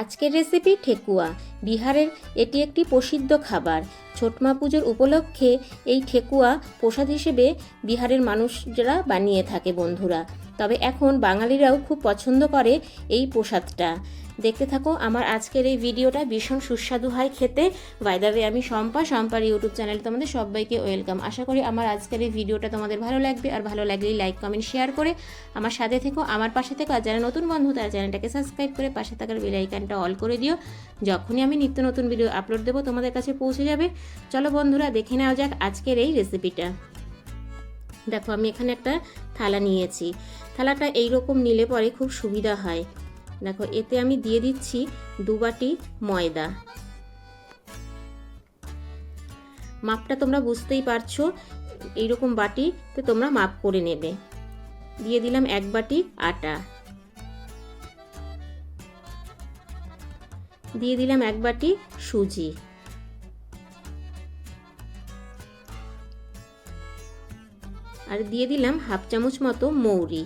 আজকের রেসিপি ঠেকুয়া। বিহারের এটি একটি প্রসিদ্ধ খাবার। ছোটমা পুজোর উপলক্ষে এই ঠেকুয়া প্রসাদ হিসেবে বিহারের মানুষরা বানিয়ে থাকে বন্ধুরা। তবে এখন বাঙালিরাও খুব পছন্দ করে এই প্রসাদটা। দেখতে থাকো, আমার আজকের এই ভিডিওটা ভীষণ সুস্বাদু হয় খেতে। বাইদাবে আমি শম্পা, শম্পার ইউটিউব চ্যানেল তোমাদের সবাইকে ওয়েলকাম। আশা করি আমার আজকের এই ভিডিওটা তোমাদের ভালো লাগবে, আর ভালো লাগলে লাইক কমেন্ট শেয়ার করে আমার সাথে থেকো, আমার পাশে থেকো, আর যারা নতুন বন্ধু, তারা চ্যানেলটাকে সাবস্ক্রাইব করে পাশে থাকার বেল আইকনটা অল করে দিও। যখনই আমি নিত্য নতুন ভিডিও আপলোড দেবো, তোমাদের কাছে পৌঁছে যাবে। চলো বন্ধুরা, দেখে নেওয়া যাক আজকের এই রেসিপিটা দেখো, আমি এখানে একটা থালা নিয়েছি। থালাটা এইরকম নিলে পরে খুব সুবিধা হয়। দেখো, এতে আমি দিয়ে দিচ্ছি দু বাটি ময়দা। মাপটা তোমরা বুঝতেই পারছ, এইরকম বাটিতে তোমরা মাপ করে নেবে। দিয়ে দিলাম এক বাটি আটা। দিয়ে দিলাম এক বাটি সুজি। আর দিয়ে দিলাম হাফ চামচ মতো মৌরি।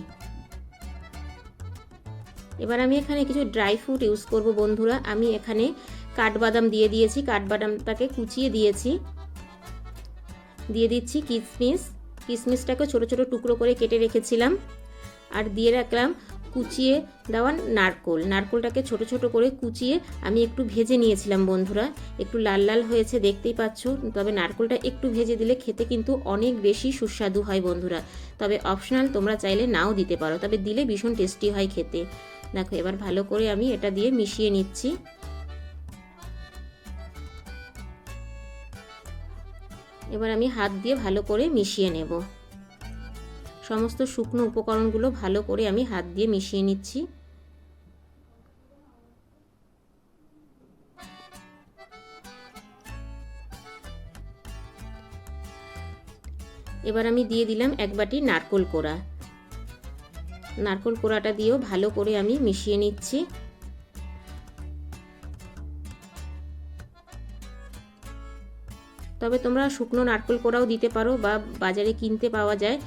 এবার আমি এখানে কিছু ড্রাই ফ্রুট ইউজ করব বন্ধুরা। আমি এখানে কাঠবাদাম দিয়ে দিয়েছি, কাঠবাদামটাকে কুচিয়ে দিয়েছি। দিয়ে দিচ্ছি কিশমিশ কিশমিশটাকে ছোট ছোট টুকরো করে কেটে রেখেছিলাম। আর দিয়ে রাখলাম কুচিয়ে দেওয়া নারকোল। নারকোলটাকে ছোট ছোট করে কুচিয়ে আমি একটু ভেজে নিয়েছিলাম বন্ধুরা। একটু লাল লাল হয়েছে, দেখতেই পাচ্ছ। তবে নারকোলটা একটু ভেজে দিলে খেতে কিন্তু অনেক বেশি সুস্বাদু হয় বন্ধুরা। তবে অপশনাল তোমরা চাইলে নাও দিতে পারো। তবে দিলে ভীষণ টেস্টি হয় খেতে। দেখো, এবার ভালো করে আমি এটা দিয়ে মিশিয়ে নিচ্ছি। এবার আমি হাত দিয়ে ভালো করে মিশিয়ে নেব। সমস্ত শুকনো উপকরণগুলো ভালো করে আমি হাত দিয়ে মিশিয়ে নিচ্ছি। এবার আমি দিয়ে দিলাম এক বাটি নারকোল কোড়া। নারকোল কোড়াটা দিয়েও ভালো করে আমি মিশিয়ে নিচ্ছি। তবে তোমরা শুকনো নারকেল কোড়াও দিতে পারো বা বাজারে কিনতে পাওয়া যায়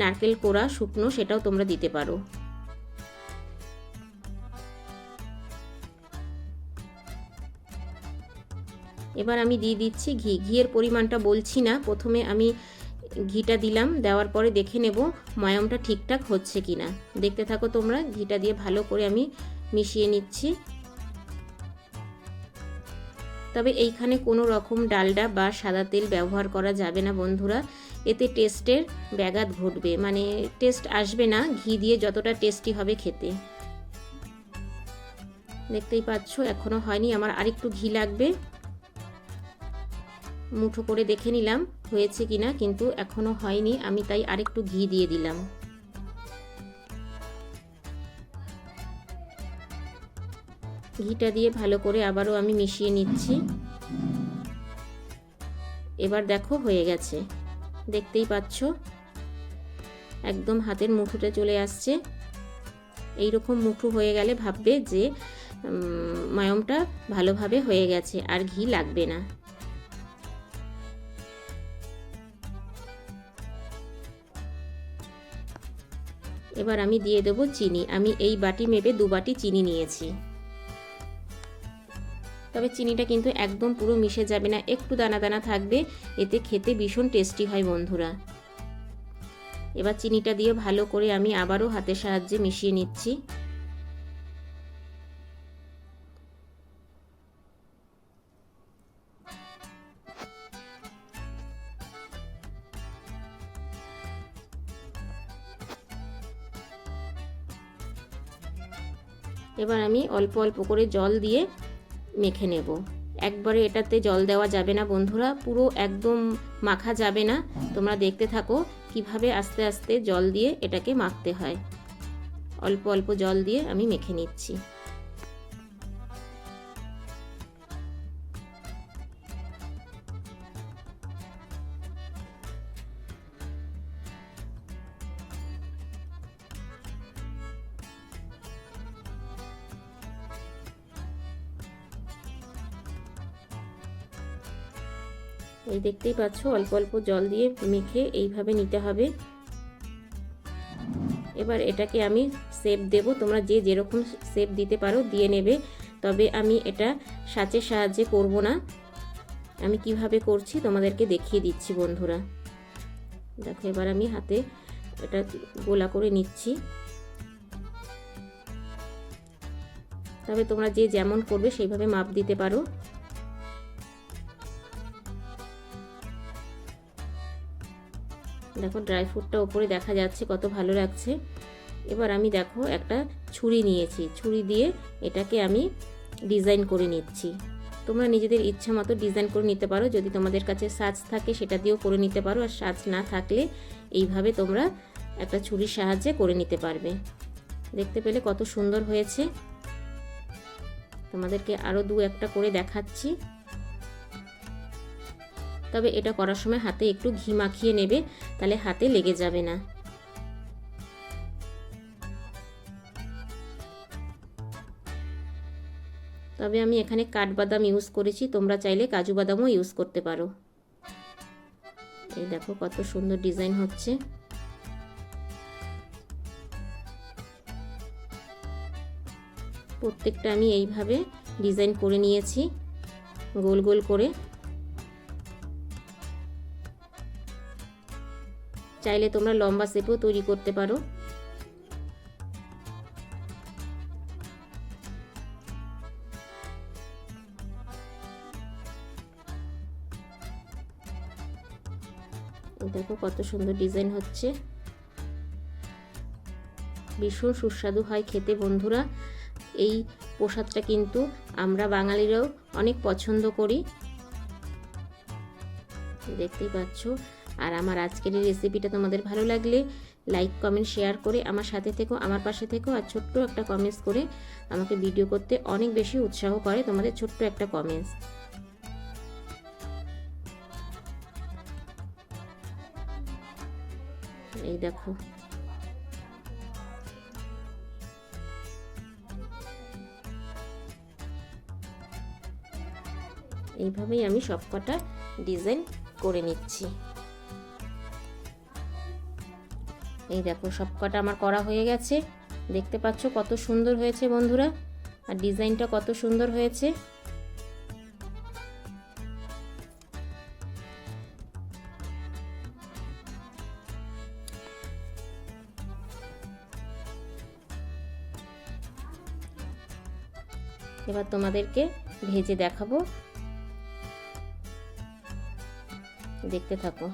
নারকেল কোড়া, শুকনো সেটাও তোমরা দিতে পারো। এবার আমি দিয়ে দিচ্ছি ঘি। ঘিয়ের পরিমাণটা বলছি না। প্রথমে আমি ঘিটা দিলাম, দেওয়ার পরে দেখে নেব ময়ামটা ঠিকঠাক হচ্ছে কি না দেখতে থাকো তোমরা, ঘিটা দিয়ে ভালো করে আমি মিশিয়ে নিচ্ছি। তবে এইখানে কোনো রকম ডালডা বা সাদা তেল ব্যবহার করা যাবে না বন্ধুরা। এতে টেস্টের ব্যাঘাত ঘটবে মানে টেস্ট আসবে না, ঘি দিয়ে যতটা টেস্টি হবে খেতে। দেখতেই পাচ্ছ, এখনও হয়নি, আমার আরেকটু ঘি লাগবে। মুঠো করে দেখে নিলাম, হয়েছে কিনা, কিন্তু এখনও হয়নি, আমি তাই আরেকটু ঘি দিয়ে দিলাম। ঘিটা দিয়ে ভালো করে আবারও আমি মিশিয়ে নিচ্ছি। এবার দেখো, হয়ে গেছে। দেখতেই পাচ্ছ? একদম হাতের মুঠোতে চলে আসছে। এই রকম মুঠো হয়ে গেলে ভাববে যে ময়মটা ভালোভাবে হয়ে গেছে, আর ঘি লাগবে না। এবার আমি দিয়ে দেবো চিনি। আমি এই বাটি মেপে দু বাটি চিনি নিয়েছি। তবে চিনিটা কিন্তু একদম পুরো মিশে যাবে না। একটু দানা দানা থাকবে। এতে খেতে ভীষণ টেস্টি হয় বন্ধুরা। এবার চিনিটা দিয়ে ভালো করে আমি আবারও হাতের সাহায্যে মিশিয়ে নিচ্ছি। এবার আমি অল্প অল্প করে জল দিয়ে মেখে নেব। একবারে এটাতে জল দেওয়া যাবে না বন্ধুরা, পুরো একদম মাখা যাবে না। তোমরা দেখতে থাকো কীভাবে আস্তে আস্তে জল দিয়ে এটাকে মাখতে হয়। অল্প অল্প জল দিয়ে আমি মেখে নিচ্ছি। এই দেখতেই পাচ্ছ, অল্প অল্প জল দিয়ে মেখে এইভাবে নিতে হবে। এবার এটাকে আমি সেপ দেব, তোমরা যে যেরকম সেপ দিতে পারো দিয়ে নেবে। তবে আমি এটা সাচের সাহায্যে করব না। আমি কীভাবে করছি তোমাদেরকে দেখিয়ে দিচ্ছি বন্ধুরা। দেখো, এবার আমি হাতে এটা গোলা করে নিচ্ছি। তবে তোমরা যে যেমন করবে সেইভাবে মাপ দিতে পারো। দেখো ড্রাই ফ্রুটটা ওপরে দেখা যাচ্ছে কত ভালো লাগছে। এবার আমি দেখো একটা ছুরি নিয়েছি। ছুরি দিয়ে এটাকে আমি ডিজাইন করে নিচ্ছি। তোমরা নিজেদের ইচ্ছা মতো ডিজাইন করে নিতে পারো। যদি তোমাদের কাছে সাজ থাকে সেটা দিয়েও করে নিতে পারো। আর সাজ না থাকলে এইভাবে তোমরা একটা ছুরির সাহায্যে করে নিতে পারবে। দেখতে পেলে কত সুন্দর হয়েছে। তোমাদেরকে আরও দু একটা করে দেখাচ্ছি। তবে এটা করার সময় হাতে একটু ঘি মাখিয়ে নেবে, তাহলে হাতে লেগে যাবে না। তবে আমি এখানে কাঠবাদাম ইউজ করেছি, তোমরা চাইলে কাজু বাদামও ইউজ করতে পারো। এই দেখো কত সুন্দর ডিজাইন হচ্ছে। প্রত্যেকটা আমি এইভাবে ডিজাইন করে নিয়েছি, গোল গোল করে। চাইলে তোমরা লম্বা শেপও তৈরি করতে পারো। দেখো কত সুন্দর ডিজাইন হচ্ছে। ভীষণ সুস্বাদু হয় খেতে বন্ধুরা। এই প্রসাদটা কিন্তু আমরা বাঙালিরাও অনেক পছন্দ করি। দেখতেই পাচ্ছ। আর আমার আজকের এই রেসিপিটা তোমাদের ভালো লাগলে লাইক কমেন্ট শেয়ার করে আমার সাথে থেকো, আমার পাশে থেকো আর ছোট্ট একটা কমেন্টস করে আমাকে ভিডিও করতে অনেক বেশি উৎসাহ করে তোমাদের ছোট্ট একটা কমেন্টস এই দেখো। এইভাবেই আমি সবকটা ডিজাইন করে নিচ্ছি। এই দেখো, সবকটা আমার করা হয়ে গেছে। দেখতে পাচ্ছ কত সুন্দর হয়েছে বন্ধুরা, আর ডিজাইনটা কত সুন্দর হয়েছে। এবার তোমাদেরকে ভেজে দেখাবো। দেখতে থাকো।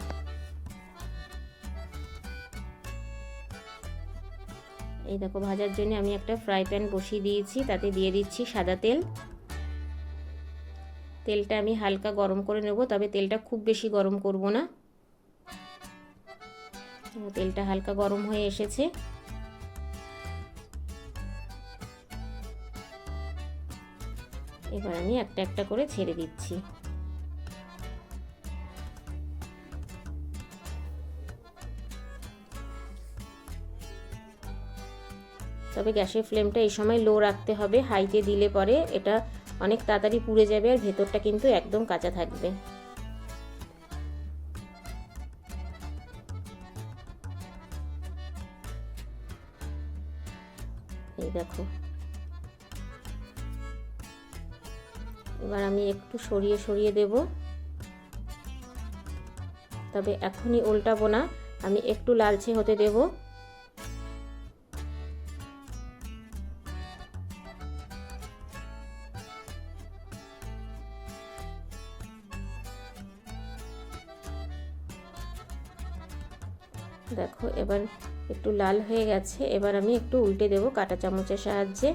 এই দেখো, ভাজার জন্য আমি একটা ফ্রাই প্যান বসিয়ে দিয়েছি, তাতে দিয়ে দিচ্ছি সাদা তেল। তেলটা আমি হালকা গরম করে নেব, তবে তেলটা খুব বেশি গরম করব না। তেলটা হালকা গরম হয়ে এসেছে। এবার আমি একটা একটা করে ছেড়ে দিচ্ছি। তবে গ্যাসের ফ্লেমটা এই সময় লো রাখতে হবে, হাইতে দিলে পরে এটা অনেক তাড়াতাড়ি পুড়ে যাবে আর ভেতরটা কিন্তু একদম কাঁচা থাকবে। এই দেখো। এবার আমি একটু সরিয়ে সরিয়ে দেব। তবে এখনই উল্টাবো না, আমি একটু লালচে হতে দেবো। দেখো, এবার একটু লাল হয়ে গেছে। এবার আমি একটু উল্টে দেব কাটা চামচের সাহায্যে।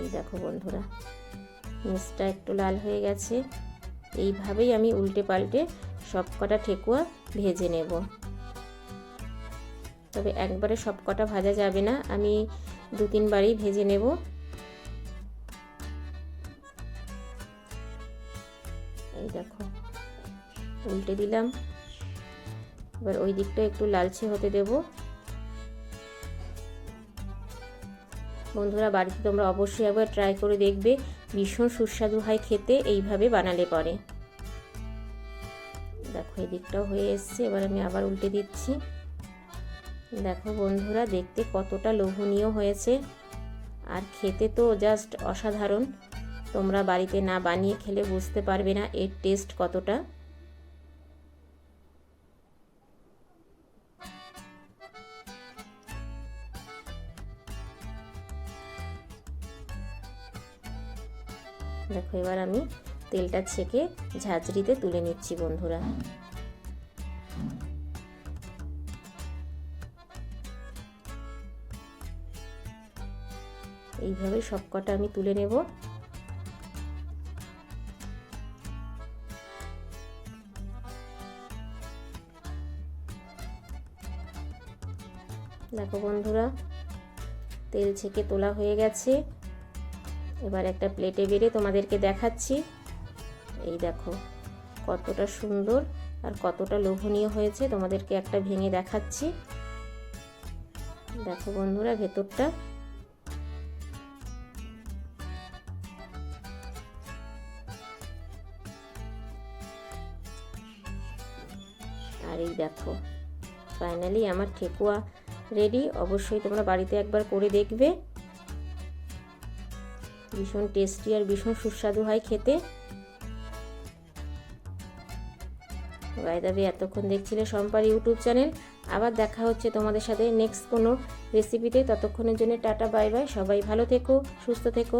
এই দেখো বন্ধুরা মিষ্টা একটু লাল হয়ে গেছে। এইভাবেই আমি উল্টে পাল্টে সব কটা ঠেকুয়া ভেজে নেব। তবে একবারে সব কটা ভাজা যাবে না, আমি দু তিনবারই ভেজে নেব। এই দেখো, উল্টে দিলাম। এবার ওই দিকটা একটু লালচে হতে দেব। বন্ধুরা, বাড়িতে তোমরা অবশ্যই একবার ট্রাই করে দেখবে, ভীষণ সুস্বাদু হয় খেতে, এইভাবে বানালে পরে। দেখো, এই দিকটাও হয়ে এসছে, এবার আমি আবার উল্টে দিচ্ছি। দেখো বন্ধুরা, দেখতে কতটা লোভনীয় হয়েছে। আর খেতে তো জাস্ট অসাধারণ। তোমরা বাড়িতে না বানিয়ে খেলে বুঝতে পারবে না, এর টেস্ট কতটা। দেখো, এবার আমি তেলটা ছেঁকে ঝাঁঝরিতে তুলে নিচ্ছি বন্ধুরা। এইভাবে সব কটা আমি তুলে নেব। দেখো বন্ধুরা, তেল ছেঁকে তোলা হয়ে গেছে। এবার একটা প্লেটে বেড়ে তোমাদেরকে দেখাচ্ছি। এই দেখো, কতটা সুন্দর আর কতটা লোভনীয় হয়েছে তোমাদেরকে একটা ভেঙে দেখাচ্ছি। দেখো বন্ধুরা, ভেতরটা। আর এই দেখো ফাইনালি আমার ঠেকুয়া রেডি অবশ্যই তোমরা বাড়িতে একবার করে দেখবে। ভীষণ টেস্টি আর ভীষণ সুস্বাদু হয় খেতে। বাইদাবি এতক্ষণ দেখছিলে সম্পার ইউটিউব চ্যানেল। আবার দেখা হচ্ছে তোমাদের সাথে নেক্সট কোনো রেসিপিতে ততক্ষণের জন্য টাটা বাই বাই সবাই ভালো থেকো, সুস্থ থেকো।